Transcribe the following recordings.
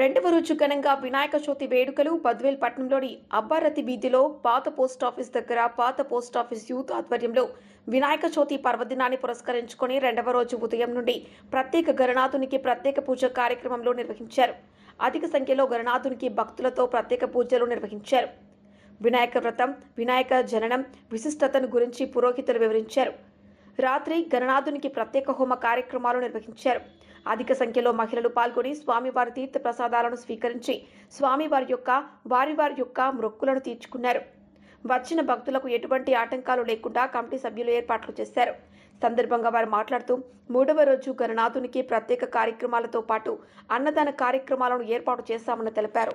రెండవ రోజు ఘనంగా వినాయక చవితి వేడుకలు బద్వేల్ పట్నంలోని అబ్బారతి వీధిలో పాత పోస్టాఫీస్ దగ్గర పాత పోస్టాఫీస్ యూత్ ఆధ్వర్యంలో వినాయక చవితి పర్వదినాన్ని పురస్కరించుకొని రెండవ రోజు ఉదయం నుండి ప్రత్యేక గణనాథునికి ప్రత్యేక పూజ కార్యక్రమంలో నిర్వహించారు. అధిక సంఖ్యలో గణనాథునికి భక్తులతో ప్రత్యేక పూజలు నిర్వహించారు. వినాయక వ్రతం వినాయక జననం విశిష్టతను గురించి పురోహితులు వివరించారు. రాత్రి గణనాథునికి ప్రత్యేక హోమ కార్యక్రమాలు నిర్వహించారు. అధిక సంఖ్యలో మహిళలు పాల్గొని స్వామివారి తీర్థ ప్రసాదాలను స్వీకరించి స్వామివారి యొక్క వారి వారి యొక్క మొక్కులను తీర్చుకున్నారు. వచ్చిన భక్తులకు ఎటువంటి ఆటంకాలు లేకుండా కమిటీ సభ్యులు ఏర్పాట్లు చేశారు. సందర్భంగా వారు మాట్లాడుతూ మూడవ రోజు గణనాథునికి ప్రత్యేక కార్యక్రమాలతో పాటు అన్నదాన కార్యక్రమాలను ఏర్పాటు చేశామని తెలిపారు.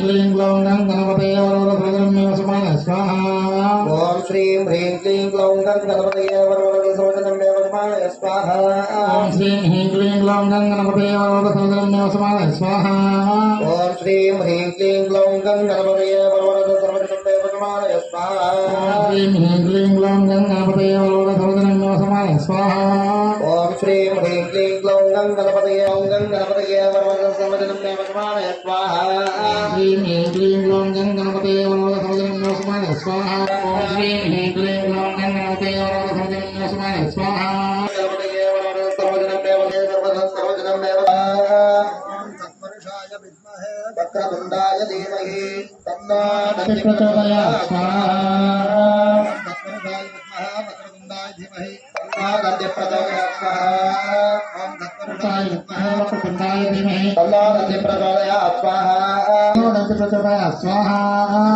क्लीं स्वाहा ॐ श्रीं ह्रीं क्लीं गणपतये स्वाहा ॐ श्रीं ह्रीं क्लीं ग्लौं गं गणपतये स्वाहा। ॐ श्रीं ह्रीं क्लीं ग्लौं गं गणपतये स्वाहा ॐ श्रीं ह्रीं क्लीं ग्लौं गं गणपतये स्वाहा ॐ श्रीं ह्रीं क्लीं ఓం గం గణపతయే స్వాహ శ్రీం హ్రీం క్లీం గ్లౌం గం గణపతే వరవర సౌజన్యం సమాన స్వాహ ఓం శ్రీం హ్రీం క్లీం గ్లౌం గం గణపతే వరవర సౌజన్యం సమాన స్వాహ వక్రతుండాయ ధీమహి తన్నో ప్రచోదయాత్ స్వాహా कल्लादस्य प्रचोदया स्वाहा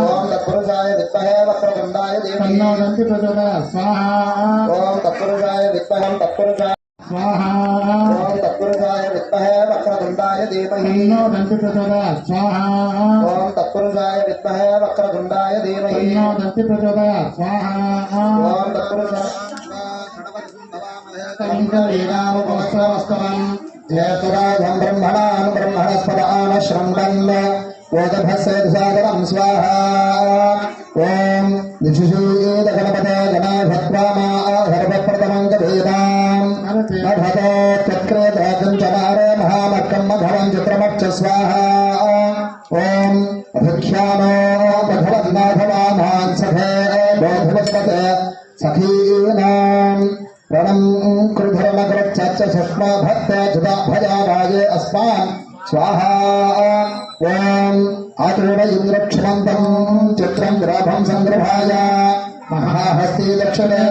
ओम तत्पुरुषाय विद्महे वक्रतुण्डाय देवः कल्लादस्य प्रचोदया ओम तत्पुरुषाय विद्महं तत्पुरुषाय स्वाहा ओम तत्पुरुषाय विद्महे वक्रतुण्डाय देवः कल्लादस्य स्वाहा ओम तत्पुरुषाय विद्महे वक्रतुण्डाय देवः कल्लादस्य प्रचोदया स्वाहा ओम तत्पुरुषाय नेतुराघं ब्रह्मणां ब्रह्मणस्पदानश्रम्बम् ओदभस्येदसागरं स्वाहा ॐ निशिशूयेदगणपते गणाभत्वामा सर्वप्रथमं कभेदाम् अभतो चक्रेदाकं च मारे महामर्कं मघवं चित्रमच्च स्वाहा ॐ अभिख्यानो भगवन्नाथवान् सभे बोधवस्पते सखीनां प्रणं कृधरमकृ च भक्त जुदा भजा स्वाहा ॐ आतुर इन्द्रक्षमन्तम् चित्रम् ग्राभम् महाहस्ती दक्षिणे